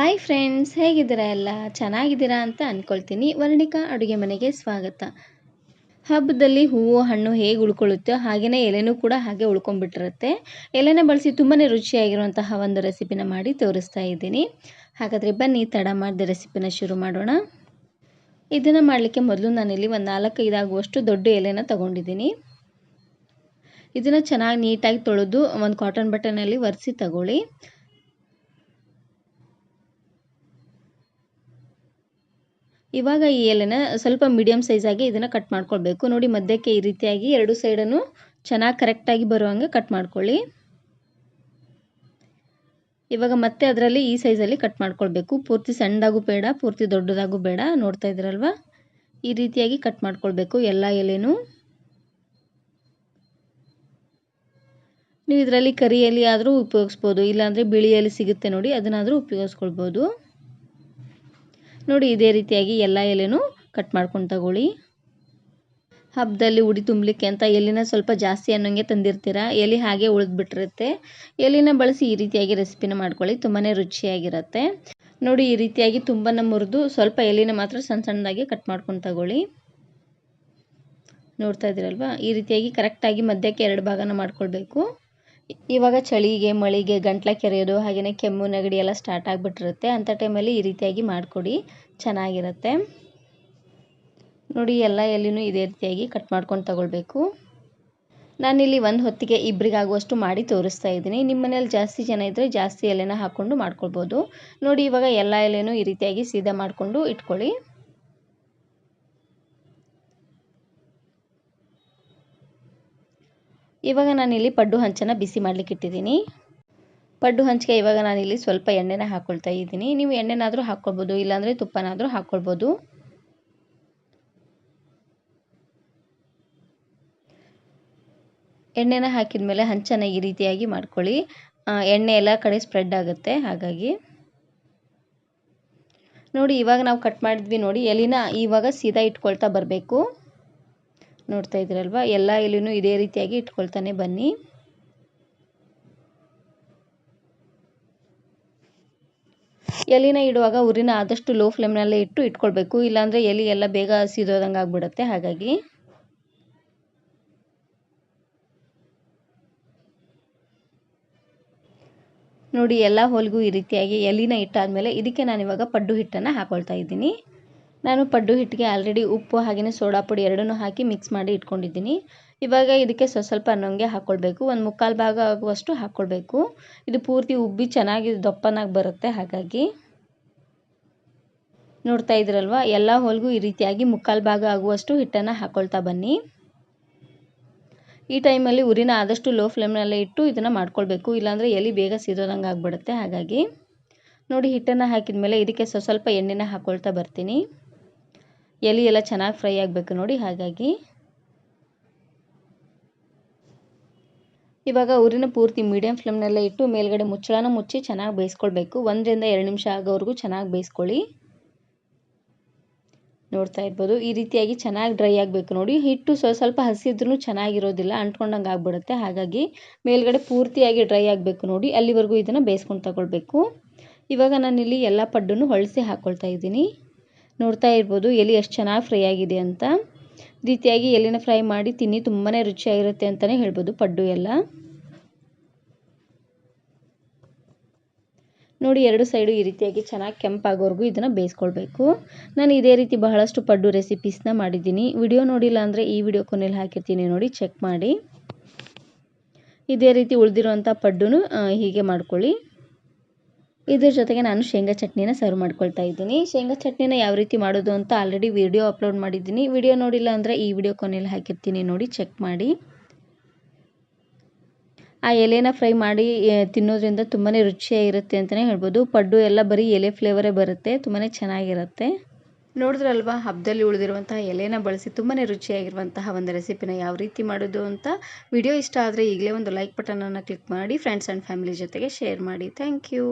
Hi friends ಹೇಗಿದ್ದೀರಾ ಎಲ್ಲ? ಚೆನ್ನಾಗಿದ್ದೀರಾ ಅಂತ ಅಂದ್ಕೊಳ್ತೀನಿ ವರ್ಣಿಕಾ ಅಡುಗೆ ಮನೆಗೆ ಸ್ವಾಗತ. ಹಬ್ಬದಲ್ಲಿ ಹೂವು, ಹಣ್ಣು ಹೇಗೆ ಉಳ್ಕೊಳ್ಳುತ್ತೋ ಹಾಗೆಯೇ ಎಲೆನೂ ಕೂಡ ಹಾಗೆ ಉಳ್ಕೊಂಡ್ಬಿಟ್ಟಿರುತ್ತೆ. ಎಲೆನ ಬಳಸಿ ತುಂಬಾ ರುಚಿಯಾಗಿರುವಂತಹ ಒಂದು ರೆಸಿಪಿನ ಮಾಡಿ ತೋರಿಸ್ತಾ ಇದ್ದೀನಿ. ಹಾಗಾದರೆ ಬನ್ನಿ, ತಡ ಮಾಡಿದ ರೆಸಿಪಿನ ಶುರು ಮಾಡೋಣ. ಇದನ್ನು ಮಾಡಲಿಕ್ಕೆ ಮೊದಲು ನಾನಿಲ್ಲಿ ಒಂದು ನಾಲ್ಕೈದು ಆಗುವಷ್ಟು ದೊಡ್ಡ ಎಲೆನ ತಗೊಂಡಿದ್ದೀನಿ. ಇದನ್ನು ಚೆನ್ನಾಗಿ ನೀಟಾಗಿ ತೊಳೆದು ಒಂದು ಕಾಟನ್ ಬಟ್ಟೆನಲ್ಲಿ ಒರೆಸಿ ತಗೊಳ್ಳಿ. ಇವಾಗ ಈ ಎಲೆನ ಸ್ವಲ್ಪ ಮೀಡಿಯಮ್ ಸೈಜಾಗಿ ಇದನ್ನು ಕಟ್ ಮಾಡ್ಕೊಳ್ಬೇಕು. ನೋಡಿ ಮಧ್ಯಕ್ಕೆ ಈ ರೀತಿಯಾಗಿ ಎರಡು ಸೈಡನ್ನು ಚೆನ್ನಾಗಿ ಕರೆಕ್ಟಾಗಿ ಬರುವಂಗೆ ಕಟ್ ಮಾಡ್ಕೊಳ್ಳಿ. ಇವಾಗ ಮತ್ತೆ ಅದರಲ್ಲಿ ಈ ಸೈಜಲ್ಲಿ ಕಟ್ ಮಾಡ್ಕೊಳ್ಬೇಕು. ಪೂರ್ತಿ ಸಣ್ಣದಾಗೂ ಬೇಡ, ಪೂರ್ತಿ ದೊಡ್ಡದಾಗೂ ಬೇಡ. ನೋಡ್ತಾ ಇದ್ದೀರಲ್ವ? ಈ ರೀತಿಯಾಗಿ ಕಟ್ ಮಾಡ್ಕೊಳ್ಬೇಕು ಎಲ್ಲ ಎಲೆನೂ. ನೀವು ಇದರಲ್ಲಿ ಕರಿ ಎಲೆ ಆದರೂ ಉಪಯೋಗಿಸ್ಬೋದು, ಇಲ್ಲಾಂದರೆ ಬಿಳಿ ಎಲೆ ಸಿಗುತ್ತೆ ನೋಡಿ, ಅದನ್ನಾದರೂ ಉಪಯೋಗಿಸ್ಕೊಳ್ಬೋದು. ನೋಡಿ ಇದೇ ರೀತಿಯಾಗಿ ಎಲ್ಲ ಎಲೆನೂ ಕಟ್ ಮಾಡ್ಕೊಂಡು ತಗೊಳ್ಳಿ. ಹಬ್ಬದಲ್ಲಿ ಉಡಿ ತುಂಬಲಿಕ್ಕೆ ಅಂತ ಎಲಿನ ಸ್ವಲ್ಪ ಜಾಸ್ತಿ ಅನ್ನೋಂಗೆ ತಂದಿರ್ತೀರ? ಎಲೆ ಹಾಗೆ ಉಳಿದ್ಬಿಟ್ಟಿರುತ್ತೆ. ಎಲಿನ ಬಳಸಿ ಈ ರೀತಿಯಾಗಿ ರೆಸಿಪಿನ ಮಾಡ್ಕೊಳ್ಳಿ ತುಂಬಾ ರುಚಿಯಾಗಿರುತ್ತೆ. ನೋಡಿ ಈ ರೀತಿಯಾಗಿ ತುಂಬನ ಮುರಿದು ಸ್ವಲ್ಪ ಎಲಿನ ಮಾತ್ರ ಸಣ್ಣ ಸಣ್ಣದಾಗಿ ಕಟ್ ಮಾಡ್ಕೊಂಡು ತಗೊಳ್ಳಿ. ನೋಡ್ತಾ ಇದ್ದೀರಲ್ವಾ? ಈ ರೀತಿಯಾಗಿ ಕರೆಕ್ಟಾಗಿ ಮಧ್ಯಕ್ಕೆ ಎರಡು ಭಾಗನ ಮಾಡ್ಕೊಳ್ಬೇಕು. ಇವಾಗ ಚಳಿಗೆ, ಮಳಿಗೆ, ಗಂಟ್ಲು ಕೆರೆಯೋದು ಹಾಗೆಯೇ ಕೆಮ್ಮು, ನೆಗಡಿ ಎಲ್ಲ ಸ್ಟಾರ್ಟ್ ಆಗಿಬಿಟ್ಟಿರುತ್ತೆ. ಅಂಥ ಟೈಮಲ್ಲಿ ಈ ರೀತಿಯಾಗಿ ಮಾಡಿಕೊಡಿ. ಚೆನ್ನಾಗಿರುತ್ತೆ. ನೋಡಿ, ಎಲ್ಲ ಎಲ್ಲಿನೂ ಇದೇ ರೀತಿಯಾಗಿ ಕಟ್ ಮಾಡ್ಕೊಂಡು ತಗೊಳ್ಬೇಕು. ನಾನಿಲ್ಲಿ ಒಂದು ಹೊತ್ತಿಗೆ ಇಬ್ಬರಿಗಾಗುವಷ್ಟು ಮಾಡಿ ತೋರಿಸ್ತಾ ಇದ್ದೀನಿ. ನಿಮ್ಮ ಮನೇಲಿ ಜಾಸ್ತಿ ಜನ ಇದ್ದರೆ ಜಾಸ್ತಿ ಎಲೆನ ಹಾಕ್ಕೊಂಡು ಮಾಡ್ಕೊಳ್ಬೋದು. ನೋಡಿ, ಇವಾಗ ಎಲ್ಲ ಎಲೆನೂ ಈ ರೀತಿಯಾಗಿ ಸೀದಾ ಮಾಡಿಕೊಂಡು ಇಟ್ಕೊಳ್ಳಿ. ಇವಾಗ ನಾನಿಲ್ಲಿ ಪಡ್ಡು ಹಂಚನ್ನು ಬಿಸಿ ಮಾಡಲಿಕ್ಕೆ ಇಟ್ಟಿದ್ದೀನಿ. ಪಡ್ಡು ಹಂಚಿಗೆ ಇವಾಗ ನಾನಿಲ್ಲಿ ಸ್ವಲ್ಪ ಎಣ್ಣೆನ ಹಾಕ್ಕೊಳ್ತಾ ಇದ್ದೀನಿ. ನೀವು ಎಣ್ಣೆನಾದರೂ ಹಾಕ್ಕೊಳ್ಬೋದು ಇಲ್ಲಾಂದರೆ ತುಪ್ಪನಾದರೂ ಹಾಕ್ಕೊಳ್ಬೋದು ಎಣ್ಣೆನ ಹಾಕಿದ ಮೇಲೆ ಹಂಚನ್ನು ಈ ರೀತಿಯಾಗಿ ಮಾಡ್ಕೊಳ್ಳಿ. ಎಣ್ಣೆ ಎಲ್ಲ ಕಡೆ ಸ್ಪ್ರೆಡ್ ಆಗುತ್ತೆ, ಹಾಗಾಗಿ. ನೋಡಿ, ಇವಾಗ ನಾವು ಕಟ್ ಮಾಡಿದ್ವಿ ನೋಡಿ, ಎಲಿನ ಇವಾಗ ಸೀದಾ ಇಟ್ಕೊಳ್ತಾ ಬರಬೇಕು. ನೋಡ್ತಾ ಇದ್ದೀರಲ್ವ ಎಲ್ಲ ಇಲ್ಲಿನೂ ಇದೇ ರೀತಿಯಾಗಿ ಇಟ್ಕೊಳ್ತಾನೆ ಬನ್ನಿ. ಎಲಿನ ಇಡುವಾಗ ಉರಿನ ಆದಷ್ಟು ಲೋ ಫ್ಲೇಮ್ನಲ್ಲೇ ಇಟ್ಟು ಇಟ್ಕೊಳ್ಬೇಕು. ಇಲ್ಲಾಂದರೆ ಎಲಿ ಎಲ್ಲ ಬೇಗ ಸೀದೋದಂಗೆ ಆಗ್ಬಿಡತ್ತೆ. ಹಾಗಾಗಿ ನೋಡಿ, ಎಲ್ಲ ಹೋಲ್ಗೂ ಈ ರೀತಿಯಾಗಿ ಎಲಿನ ಇಟ್ಟಾದಮೇಲೆ ಇದಕ್ಕೆ ನಾನು ಇವಾಗ ಪಡ್ಡು ಹಿಟ್ಟನ್ನು ಹಾಕೊಳ್ತಾ ಇದ್ದೀನಿ. ನಾನು ಪಡ್ಡು ಹಿಟ್ಟಿಗೆ ಆಲ್ರೆಡಿ ಉಪ್ಪು ಹಾಗೆಯೇ ಸೋಡಾ ಪುಡಿ ಎರಡನ್ನೂ ಹಾಕಿ ಮಿಕ್ಸ್ ಮಾಡಿ ಇಟ್ಕೊಂಡಿದ್ದೀನಿ. ಇವಾಗ ಇದಕ್ಕೆ ಸ್ವಲ್ಪ ಸ್ವಲ್ಪ ಅನ್ನೋಂಗೆ ಹಾಕ್ಕೊಳ್ಬೇಕು ಒಂದು ಮುಕ್ಕಾಲು ಭಾಗ ಆಗುವಷ್ಟು ಹಾಕ್ಕೊಳ್ಬೇಕು ಇದು ಪೂರ್ತಿ ಉಬ್ಬಿ ಚೆನ್ನಾಗಿ ದಪ್ಪನಾಗಿ ಬರುತ್ತೆ ಹಾಗಾಗಿ. ನೋಡ್ತಾ ಇದ್ದೀರಲ್ವ ಎಲ್ಲ ಹೋಲ್ಗೂ ಈ ರೀತಿಯಾಗಿ ಮುಕ್ಕಾಲು ಭಾಗ ಆಗುವಷ್ಟು ಹಿಟ್ಟನ್ನು ಹಾಕ್ಕೊಳ್ತಾ ಬನ್ನಿ. ಈ ಟೈಮಲ್ಲಿ ಉರಿನ ಆದಷ್ಟು ಲೋ ಫ್ಲೇಮ್ನಲ್ಲೇ ಇಟ್ಟು ಇದನ್ನು ಮಾಡ್ಕೊಳ್ಬೇಕು. ಇಲ್ಲಾಂದರೆ ಎಲ್ಲಿ ಬೇಗ ಸಿದೋದಂಗೆ ಆಗಿಬಿಡುತ್ತೆ ಹಾಗಾಗಿ. ನೋಡಿ ಹಿಟ್ಟನ್ನು ಹಾಕಿದ ಮೇಲೆ ಇದಕ್ಕೆ ಸ್ವಲ್ಪ ಸ್ವಲ್ಪ ಎಣ್ಣೆನ ಹಾಕ್ಕೊಳ್ತಾ ಬರ್ತೀನಿ. ಎಲೆ ಎಲ್ಲ ಚೆನ್ನಾಗಿ ಫ್ರೈ ಆಗಬೇಕು ನೋಡಿ, ಹಾಗಾಗಿ. ಇವಾಗ ಊರಿನ ಪೂರ್ತಿ ಮೀಡಿಯಂ ಫ್ಲೇಮ್ನೆಲ್ಲ ಇಟ್ಟು ಮೇಲ್ಗಡೆ ಮುಚ್ಚಳನ ಮುಚ್ಚಿ ಚೆನ್ನಾಗಿ ಬೇಯಿಸ್ಕೊಳ್ಬೇಕು. ಒಂದರಿಂದ ಎರಡು ನಿಮಿಷ ಆಗೋವರೆಗೂ ಚೆನ್ನಾಗಿ ಬೇಯಿಸ್ಕೊಳ್ಳಿ. ನೋಡ್ತಾ ಇರ್ಬೋದು, ಈ ರೀತಿಯಾಗಿ ಚೆನ್ನಾಗಿ ಡ್ರೈ ಆಗಬೇಕು ನೋಡಿ. ಹಿಟ್ಟು ಸ್ವಲ್ಪ ಸ್ವಲ್ಪ ಹಸಿದ್ರೂ ಚೆನ್ನಾಗಿರೋದಿಲ್ಲ, ಅಂಟ್ಕೊಂಡಂಗೆ ಆಗ್ಬಿಡುತ್ತೆ. ಹಾಗಾಗಿ ಮೇಲ್ಗಡೆ ಪೂರ್ತಿಯಾಗಿ ಡ್ರೈ ಆಗಬೇಕು ನೋಡಿ. ಅಲ್ಲಿವರೆಗೂ ಇದನ್ನು ಬೇಯಿಸ್ಕೊಂಡು ತಗೊಳ್ಬೇಕು. ಇವಾಗ ನಾನಿಲ್ಲಿ ಎಲ್ಲ ಪಡ್ಡನ್ನು ಹೊಳಿಸಿ ಹಾಕ್ಕೊಳ್ತಾ ಇದ್ದೀನಿ. ನೋಡ್ತಾ ಇರ್ಬೋದು ಎಲೆ ಎಷ್ಟು ಚೆನ್ನಾಗಿ ಫ್ರೈ ಆಗಿದೆ ಅಂತ. ರೀತಿಯಾಗಿ ಎಲೆನ ಫ್ರೈ ಮಾಡಿ ತಿನ್ನಿ ತುಂಬಾ ರುಚಿಯಾಗಿರುತ್ತೆ ಅಂತಲೇ ಹೇಳ್ಬೋದು ಪಡ್ಡು ಎಲ್ಲ. ನೋಡಿ ಎರಡು ಸೈಡು ಈ ರೀತಿಯಾಗಿ ಚೆನ್ನಾಗಿ ಕೆಂಪಾಗೋವರೆಗೂ ಇದನ್ನು ಬೇಯಿಸ್ಕೊಳ್ಬೇಕು. ನಾನು ಇದೇ ರೀತಿ ಬಹಳಷ್ಟು ಪಡ್ಡು ರೆಸಿಪೀಸ್ನ ಮಾಡಿದ್ದೀನಿ. ವಿಡಿಯೋ ನೋಡಿಲ್ಲ ಅಂದರೆ ಈ ವಿಡಿಯೋ ಕೊನೆಯಲ್ಲಿ ಹಾಕಿರ್ತೀನಿ ನೋಡಿ ಚೆಕ್ ಮಾಡಿ. ಇದೇ ರೀತಿ ಉಳಿದಿರುವಂಥ ಪಡ್ಡು ಹೀಗೆ ಮಾಡ್ಕೊಳ್ಳಿ. ಇದ್ರ ಜೊತೆಗೆ ನಾನು ಶೇಂಗಾ ಚಟ್ನಿನ ಸರ್ವ್ ಮಾಡ್ಕೊಳ್ತಾ ಇದ್ದೀನಿ. ಶೇಂಗಾ ಚಟ್ನಿನ ಯಾವ ರೀತಿ ಮಾಡೋದು ಅಂತ ಆಲ್ರೆಡಿ ವಿಡಿಯೋ ಅಪ್ಲೋಡ್ ಮಾಡಿದ್ದೀನಿ. ವಿಡಿಯೋ ನೋಡಿಲ್ಲ ಅಂದರೆ ಈ ವಿಡಿಯೋ ಕೊನೆಯಲ್ಲಿ ಹಾಕಿರ್ತೀನಿ ನೋಡಿ ಚೆಕ್ ಮಾಡಿ. ಆ ಎಲೆನ ಫ್ರೈ ಮಾಡಿ ತಿನ್ನೋದ್ರಿಂದ ತುಂಬಾ ರುಚಿಯಾಗಿರುತ್ತೆ ಅಂತಲೇ ಹೇಳ್ಬೋದು. ಪಡ್ಡು ಎಲ್ಲ ಬರೀ ಎಲೆ ಫ್ಲೇವರೇ ಬರುತ್ತೆ ತುಂಬಾ ಚೆನ್ನಾಗಿರುತ್ತೆ. ನೋಡಿದ್ರಲ್ವಾ ಹಬ್ಬದಲ್ಲಿ ಉಳಿದಿರುವಂತಹ ಎಲೆನ ಬಳಸಿ ತುಂಬಾ ರುಚಿಯಾಗಿರುವಂತಹ ಒಂದು ರೆಸಿಪಿನ ಯಾವ ರೀತಿ ಮಾಡೋದು ಅಂತ? ವಿಡಿಯೋ ಇಷ್ಟ ಆದರೆ ಈಗಲೇ ಒಂದು ಲೈಕ್ ಬಟನನ್ನು ಕ್ಲಿಕ್ ಮಾಡಿ ಫ್ರೆಂಡ್ಸ್ ಆ್ಯಂಡ್ ಫ್ಯಾಮಿಲಿ ಜೊತೆಗೆ ಶೇರ್ ಮಾಡಿ. Thank you